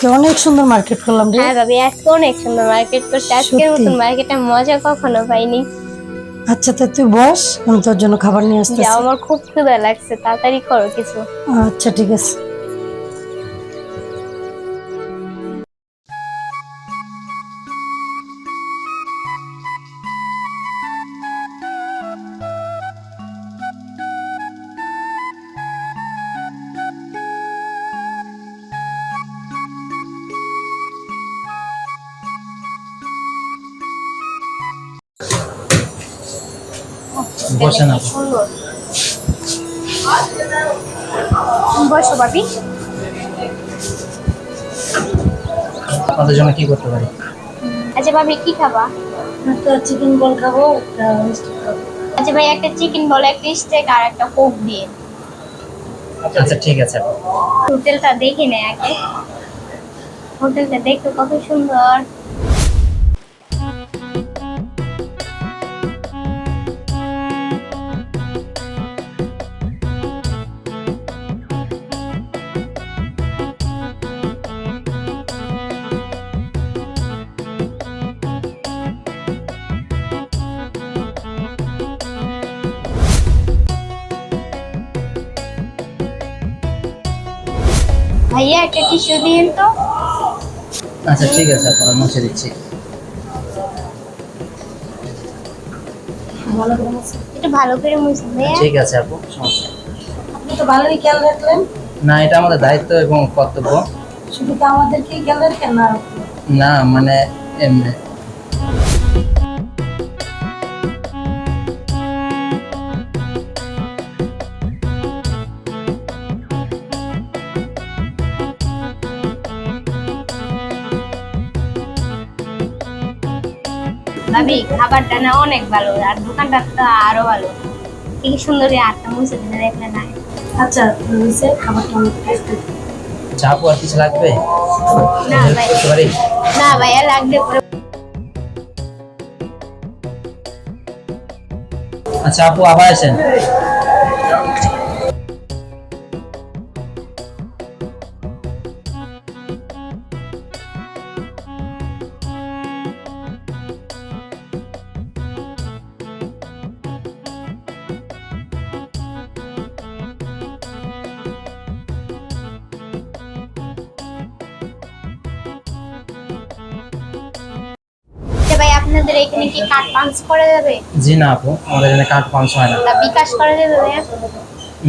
আজকে অনেক সুন্দর মার্কেট করলাম রে। হ্যাঁ ভাবি আজকে অনেক সুন্দর মার্কেট করতে আজকের নতুন মতন মার্কেটে মজা কখনো পাইনি। আচ্ছা তা তুই বস আমি তোর জন্য খাবার নিয়ে আসছি আসতেছি। আমার খুব ক্ষুধা লাগছে তাড়াতাড়ি করো কিছু। আচ্ছা ঠিক আছে। বসে না বসো ভাবি। আপনাদের জন্য কি করতে পারি? আচ্ছা ভাবি কি খাবা? একটা চিকেন বল খাব একটা খাব। আচ্ছা ভাই একটা চিকেন বল একটা স্টেক আর একটা কোক দিয়ে। আচ্ছা ঠিক আছে। হোটেলটা দেখি না আগে। হোটেলটা দেখতে কত সুন্দর। ভাইয়া একটা টিস্যু দিন তো। আচ্ছা ঠিক আছে আপনারা মুছে দিচ্ছি। একটু ভালো করে মুছে ভাইয়া। ঠিক আছে আপু সমস্যা আপনি তো ভালোই খেয়াল রাখলেন। না এটা আমাদের দায়িত্ব এবং কর্তব্য। শুধু তো আমাদেরকেই খেয়াল রাখেন না না মানে এমনি। ভাবি খাবারটা না অনেক ভালো আর দোকানটা তো আরও ভালো। কি সুন্দর আটটা মুছে দিলে দেখলে না। আচ্ছা হয়েছে খাবারটা অনেক টেস্টি আপু আর কিছু লাগবে? না ভাই। না ভাইয়া লাগবে পরে। আচ্ছা আপু আবার আসেন। কার্ড পাঞ্চ করা যাবে? জি না আপু আমাদের এখানে কার্ড পাঞ্চ হয় না। তা বিকাশ করা যাবে ভাইয়া?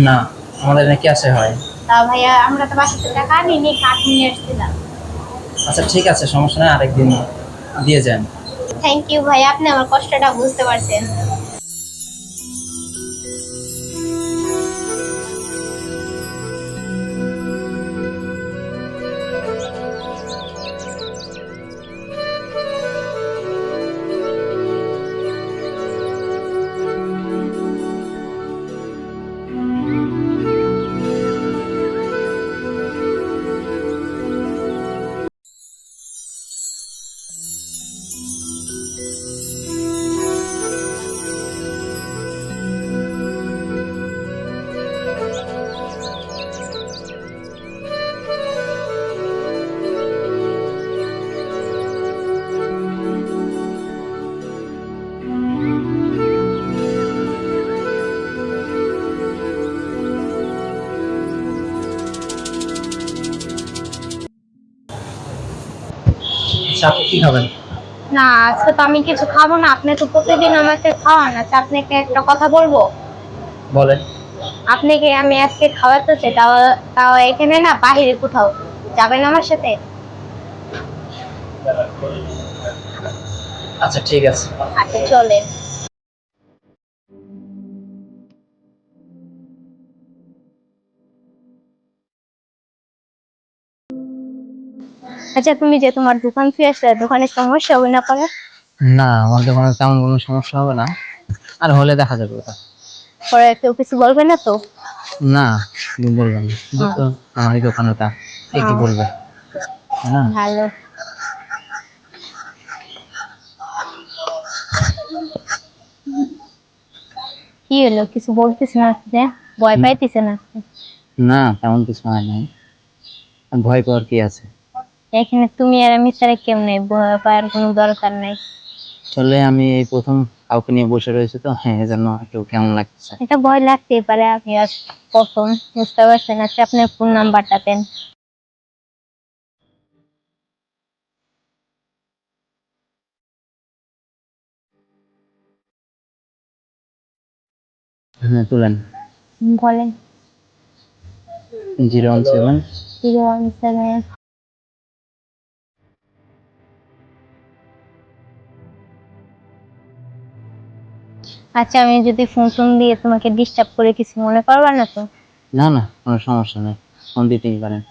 না আমাদের এখানে ক্যাশে হয়। তা ভাইয়া আমরা তো বাসাতে টাকা নিয়ে কার্ড নিয়ে আসছিলাম আচ্ছা ঠিক আছে সমস্যা নেই আরেকদিন দিয়ে যান। থ্যাংক ইউ ভাইয়া আপনি আমার কষ্টটা বুঝতে পারছেন। আচ্ছা কি খাবেন? না আজকে তো আমি কিছু খাব না। আপনি তো প্রতিদিন আমাকে খাওয়ান। আচ্ছা আপনাকে একটা কথা বলব? বলেন। আপনাকে আমি আজকে খাওয়াতেছি তাও তাও এখানে না বাহিরে কোথাও। যাবেন আমার সাথে? আচ্ছা ঠিক আছে। আচ্ছা চলেন। আচ্ছা তুমি যে তোমার দোকান ফিরে আসলে দোকানে সমস্যা হবে না করে না আমার দোকানে তেমন কোনো সমস্যা হবে না। আর হলে দেখা যাবে ওটা। পরে কেউ কিছু বলবে না তো? না তুমি বলবেন না। যেহেতু আমারই দোকান ওটা কে কি বলবে? না। ভালো। কি হলো কিছু বলতেছে না যে? ভয় পাইতেছে না? না তেমন কিছু হয় নাই। ভয় পাওয়ার কি আছে? এখানে তুমি আর আমি ছাড়া কেউ নেই ভয় পাওয়ার কোনো দরকার নাই। চলে আমি এই প্রথম কাউকে নিয়ে বসে রয়েছে তো হ্যাঁ এজন্য একটু কেমন লাগছে। এটা ভয় লাগতেই পারে আপনি আজ প্রথম বুঝতে পারছেন আচ্ছা আপনার ফোন নাম্বারটা দেন। হ্যাঁ তুলেন। বলেন। Zero one seven. Zero one seven. আচ্ছা আমি যদি ফোন টোন দিয়ে তোমাকে ডিস্টার্ব করে কিছু মনে করবা না তো? না না কোনো সমস্যা নেই। ফোন দিতেই পারেন।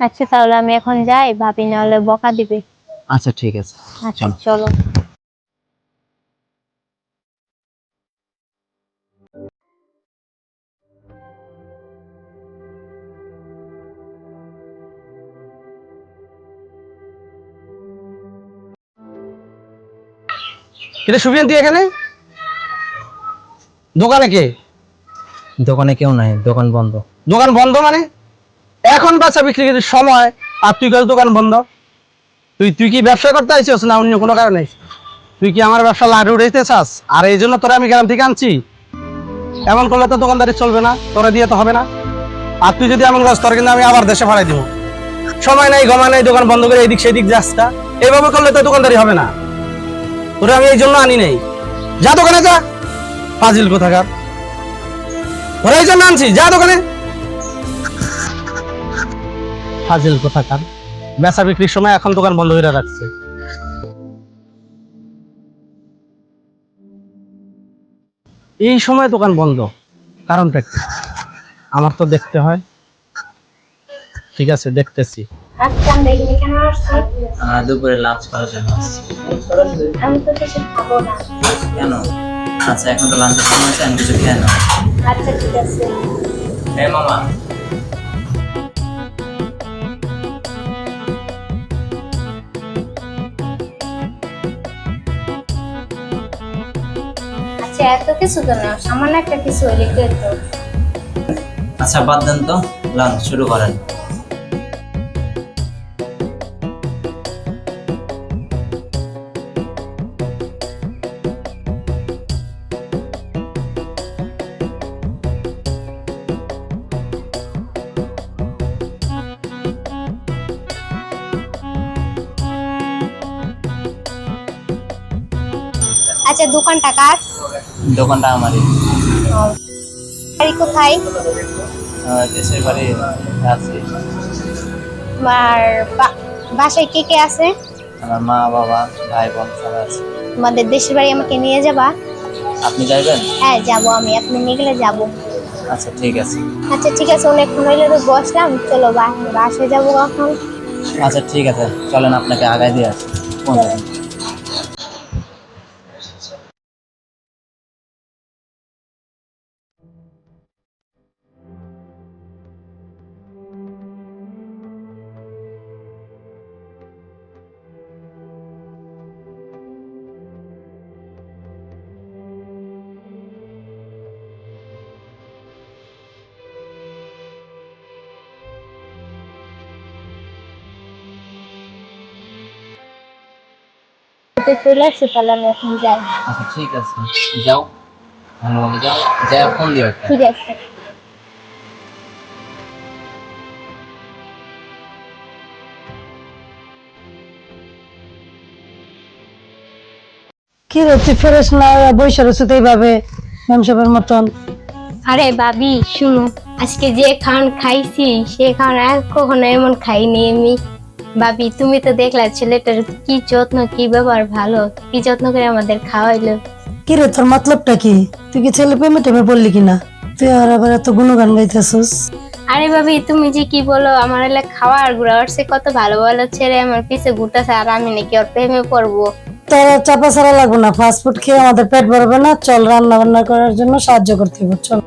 আচ্ছা তাহলে আমি এখন যাই ভাবি নাহলে বকা দিবে। আচ্ছা ঠিক আছে। আচ্ছা চলো। চলো। কিন্তু সুবিয়ান তুই এখানে? দোকানে কে? দোকানে কেউ নাই দোকান বন্ধ। দোকান বন্ধ মানে? এখন বাচ্চা বিক্রি সময় আর তুই কাজ দোকান বন্ধ? তুই তুই কি ব্যবসা করতে আইছিস না অন্য কোনো কারণে? তুই কি আমার ব্যবসা লাড়ি উঠাইতে চাস? আর এই জন্য তোরা আমি গ্রাম থেকে আনছি এমন করলে তো দোকানদারি চলবে না তোরা দিয়ে তো হবে না। আর তুই যদি এমন কাজ তোর কিন্তু আমি আবার দেশে ভাড়াই দিব। সময় নাই গমা নাই দোকান বন্ধ করে এইদিক সেদিক যাস তা এইভাবে করলে তো দোকানদারি হবে না। তোরা আমি এই জন্য আনি নাই। যা দোকানে যা। ফাজিল কোথাকার? ওরা এই জন্য আনছি, যা দোকানে। ফাজিল কোথাকার? বেচা বিক্রির সময় এখন দোকান বন্ধ করে রাখছে। এই সময় দোকান বন্ধ। কারণটা কি? আমার তো দেখতে হয়। ঠিক আছে, দেখতেছি। আচ্ছা দুপুরে লাঞ্চ করার জন্য আমি তো কিছু খাব না। কেন? আচ্ছা এখন তো লাঞ্চের সময় আছে আমি কিছু খেয়ে নাও। আচ্ছা ঠিক আছে। মামা। আচ্ছা এত কিছু তো না সামান্য একটা কিছু হইলে আচ্ছা বাদ দেন তো লাঞ্চ শুরু করেন। আচ্ছা দোকানটা কার? দোকানটা আমারই। বাড়ি কোথায়? দেশের বাড়ি আছে তোমার বাসায় কে কে আছে? আমার মা বাবা ভাই বোন সবাই আছে। তোমাদের দেশের বাড়ি আমাকে নিয়ে যাবা। আপনি যাইবেন? হ্যাঁ যাব আমি। আপনি নিয়ে গেলে যাব। আচ্ছা ঠিক আছে। আচ্ছা ঠিক আছে। অনেকক্ষণ হইলে তো বসলাম। চলো বা- বাসায় যাব কখন আচ্ছা ঠিক আছে। চলেন আপনাকে আগায় দিয়ে আসি। পৌঁছে তো চলে আসছে তাহলে আমি এখন যাই। আচ্ছা ঠিক আছে। যাও। ভালোভাবে যাও। যাই ফোন দিও একটা। ঠিক আছে কি রে তুই ফেরেস না বৈশা রয়েছে তো এইভাবে মতন? আরে ভাবি শুনো আজকে যে খাওয়ান খাইছি সে খাওয়ান আর কখনো এমন খাইনি আমি। ভাবি তুমি তো দেখলা ছেলেটার কি যত্ন কি ব্যবহার ভালো কি যত্ন করে আমাদের খাওয়াইলো। কি রে তোর মতলবটা কি? তুই কি ছেলে প্রেমে টেমে বললি কিনা? তুই আর আবার এত গুণগান গাইতেছিস। আরে ভাবি তুমি যে কি বলো আমার এলে খাওয়ার ঘুরা সে কত ভালো ভালো ছেড়ে আমার পিছে ঘুরতেছে আর আমি নাকি ওর প্রেমে পড়ব। তোর আর চাপা ছাড়া লাগবে না ফাস্ট ফুড খেয়ে আমাদের পেট ভরবে না চল রান্না বান্না করার জন্য সাহায্য করতে হবে চল।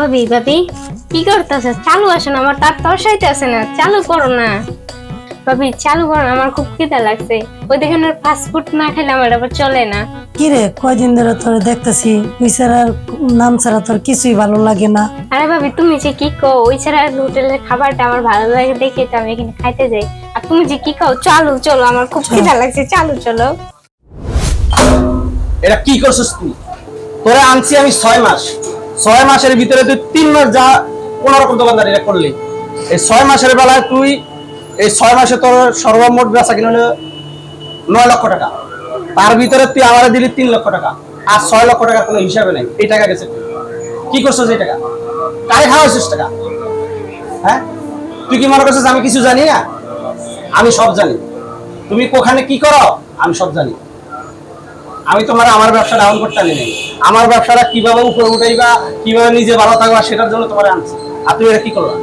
ভাবি ভাবি কি করতেছে? চালু আসে না আমার তার তরসাইতে আসে না চালু করো না। ভাবি চালু করো আমার খুব খিদা লাগছে। ওই দেখেন ফাস্ট ফুড না খেলে আমার আবার চলে না। কি রে কয়দিন ধরে তোর দেখতেছি ওই ছাড়া নাম ছাড়া তোর কিছুই ভালো লাগে না। আরে ভাবি তুমি যে কি কও ওই ছাড়া হোটেলের খাবারটা আমার ভালো লাগে দেখে তো আমি এখানে খাইতে যাই। আর তুমি যে কি কও চালু চলো আমার খুব খিদা লাগছে চালু চলো। এটা কি করছিস তুই? তোরে আনছি আমি ছয় মাস। ছয় মাসের ভিতরে তুই তিন মাস যা কোনো রকম দোকানদারি করলি। এই ছয় মাসের বেলায় তুই এই ছয় মাসে তোর সর্বমোট বেচা কিনে নয় লক্ষ টাকা। তার ভিতরে তুই আমার দিলি তিন লক্ষ টাকা। আর ছয় লক্ষ টাকার কোনো হিসাবে নেই। এই টাকা গেছে কি করছিস এই টাকা? কারে খাওয়াইছিস টাকা? হ্যাঁ? তুই কি মনে করছিস আমি কিছু জানি না? আমি সব জানি। তুমি কোখানে কি করো? আমি সব জানি। আমি তোমার আমার ব্যবসা ডাউন করতে আনি নাই। আমার ব্যবসাটা কীভাবে উপরে উঠাইবা, কীভাবে নিজে ভালো থাকবা, সেটার জন্য তোমার আনছি। আর তুমি এটা কি করলা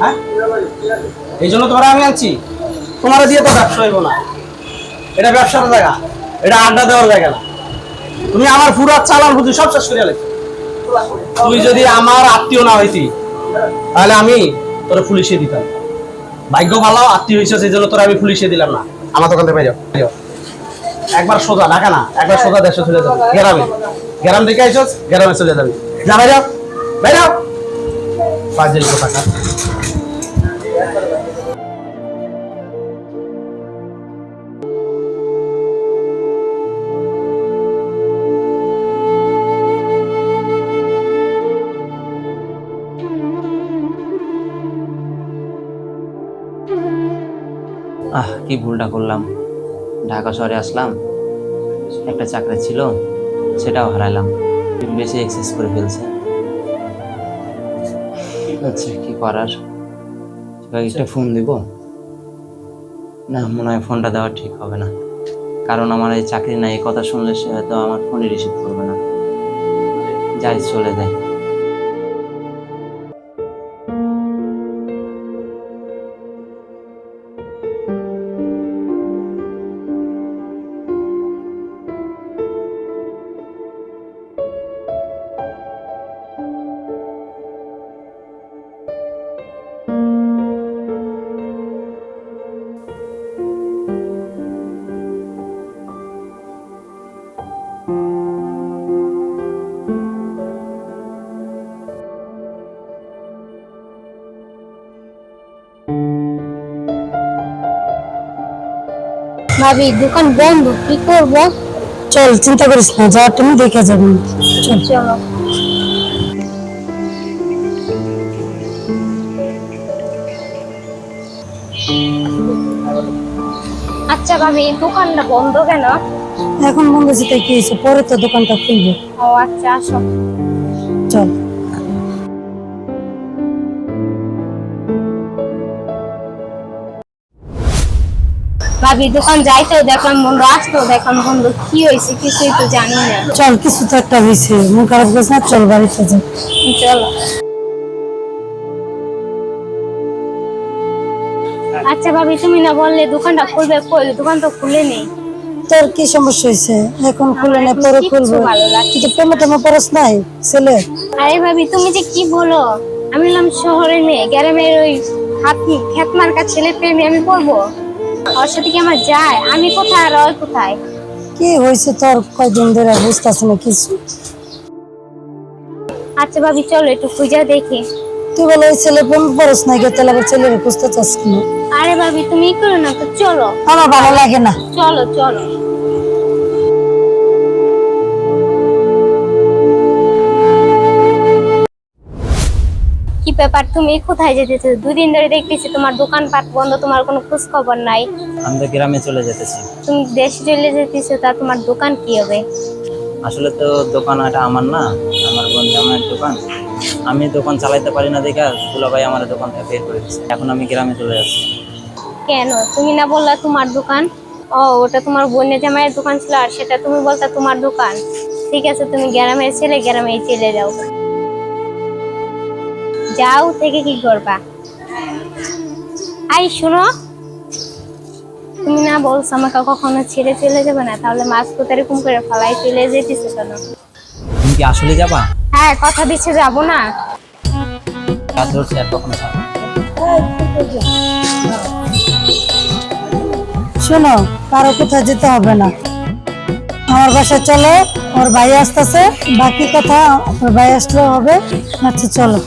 হ্যাঁ? এই জন্য তোমার আমি আনছি? তোমার দিয়ে তো ব্যবসা হইব না। এটা ব্যবসার জায়গা, এটা আড্ডা দেওয়ার জায়গা না। তুমি আমার পুরো চালান বুঝি সব শেষ করে তুই যদি আমার আত্মীয় না হইতি, তাহলে আমি তোর পুলিশে দিতাম। ভাগ্য ভালো, আত্মীয় হয়েছে সেই জন্য তোর আমি পুলিশে দিলাম না। আমার দোকান বাইরে হ। একবার সোজা, ঢাকা না, একবার সোজা দেশে চলে যাবে। গ্রামে। গ্রাম থেকে আইসস, গ্রামে চলে যাবে। যা বাইরে হ। ফাজিল কোথাকার। আহ, কি ভুলটা করলাম। ঢাকা শহরে আসলাম একটা চাকরি ছিল সেটাও হারাইলাম বেশি এক্সেস করে ফেলছে। আচ্ছা কি করার? একটা ফোন দিব? না মনে হয় ফোনটা দেওয়া ঠিক হবে না। কারণ আমার এই চাকরি নাই এই কথা শুনলে সে হয়তো আমার ফোনই রিসিভ করবে না। যাই চলে যায় ভাবি দোকান বন্ধ কি করব? চল চিন্তা করিস না যা তুমি দেখে যাবি। চল। চলো। আচ্ছা ভাবি দোকানটা বন্ধ কেন? এখন হচ্ছে তাই কি হয়েছে? পরে তো দোকানটা খুলবে। ও আচ্ছা আসো। ভাবি দোকান যাইতেও দেখলাম বন্ধ আসতেও দেখলাম বন্ধ কি হয়েছে কিছুই তো জানি না। চল কিছু তো একটা হয়েছে। মন খারাপ করিস না চল বাড়িতে যাই চলো। আচ্ছা ভাবি তুমি না বললে দোকানটা খুলবে কই? দোকান তো খুলে নেই। তোর কি সমস্যা হয়েছে? এখন খুলে না পরে খুলবে। ভালো লাগছে তুই তো প্রেমে টেমে পড়স নাই ছেলে। আরে ভাবি তুমি যে কি বলো? আমি হলাম শহরের মেয়ে গ্রামের ওই হাত মার্কা ছেলে প্রেমে আমি পড়ব? ওর সাথে কি আমার যায়? আমি কোথায় আর ওই কোথায়? কি হয়েছে তোর? কয়দিন ধরে বুঝতেছ না কিছু। আচ্ছা ভাবি চলো একটু খুঁজে দেখি। তুই বলে ওই ছেলে প্রেম পড়স নাই গে তাহলে আবার ছেলের খুঁজতে চাস কিনা? আরে ভাবি তুমি করো না তো চলো। আমার ভালো লাগে না। চলো চলো। কি ব্যাপার? তুমি কোথায় যেতেছো? দুদিন ধরে দেখতেছি তোমার দোকানপাট বন্ধ তোমার কোনো খোঁজ খবর নাই। আমি তো গ্রামে চলে যেতেছি। তুমি দেশে চলে যেতেছো তা তোমার দোকান কি হবে? আসলে তো দোকান এটা আমার না আমার বোন জামাইয়ের দোকান। আমি দোকান চালাইতে পারি না দেখে দুলাভাই আমার দোকান থেকে বের করে দিচ্ছে এখন আমি গ্রামে চলে যাচ্ছি। কেন? তুমি না বললা তোমার দোকান? ও ওটা তোমার বোনের জামাইয়ের দোকান ছিল আর সেটা তুমি বলতা তোমার দোকান। ঠিক আছে তুমি গ্রামের ছেলে গ্রামে চলে যাও। যাও থেকে কি করবা? আই শুনো তুমি না বলছো আমাকে কখনো ছেড়ে চলে যাবে না তাহলে মাছ কোথায় এরকম করে ফলাই চলে যেতেছো কেন? তুমি কি আসলে যাবা? হ্যাঁ কথা দিচ্ছে যাব না। হাত ধরছি আর কখনো ছাড়বো না। শোনো কারও কোথাও যেতে হবে না। আমার বাসায় চলো ওর ভাই আসতেছে বাকি কথা ওর ভাই আসলেও হবে আচ্ছা চলো।